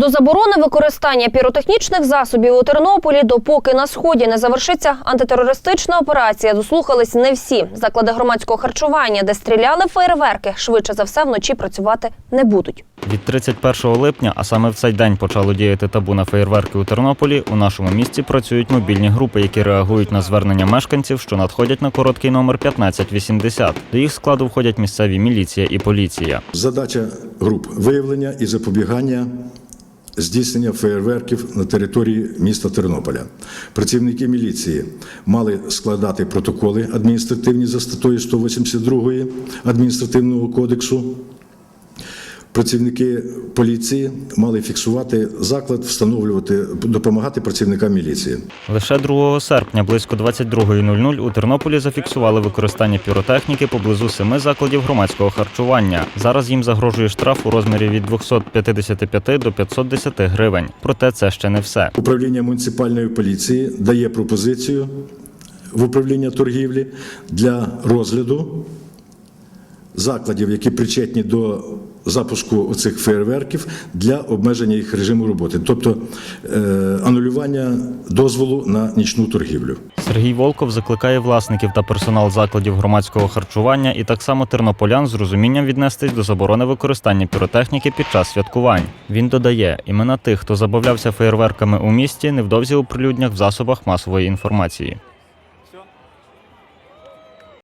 До заборони використання піротехнічних засобів у Тернополі, допоки на сході не завершиться антитерористична операція, дослухались не всі. Заклади громадського харчування, де стріляли фейерверки, швидше за все вночі працювати не будуть. Від 31 липня, а саме в цей день почало діяти табу на феєрверки у Тернополі. У нашому місті працюють мобільні групи, які реагують на звернення мешканців, що надходять на короткий номер 1580. До їх складу входять місцеві міліція і поліція. Задача груп виявлення і запобігання здійснення феєрверків на території міста Тернополя. Працівники міліції мали складати протоколи адміністративні за статтею 182 адміністративного кодексу. Працівники поліції мали фіксувати заклад, встановлювати, допомагати працівникам міліції. Лише 2 серпня близько 22.00 у Тернополі зафіксували використання піротехніки поблизу семи закладів громадського харчування. Зараз їм загрожує штраф у розмірі від 255 до 510 гривень. Проте це ще не все. Управління муніципальної поліції дає пропозицію в управління торгівлі для розгляду закладів, які причетні до запуску оцих фейерверків для обмеження їх режиму роботи, тобто е, анулювання дозволу на нічну торгівлю. Сергій Волков закликає власників та персонал закладів громадського харчування і так само тернополян з розумінням віднестись до заборони використання піротехніки під час святкувань. Він додає, імена тих, хто забавлявся феєрверками у місті, невдовзі оприлюднять в засобах масової інформації.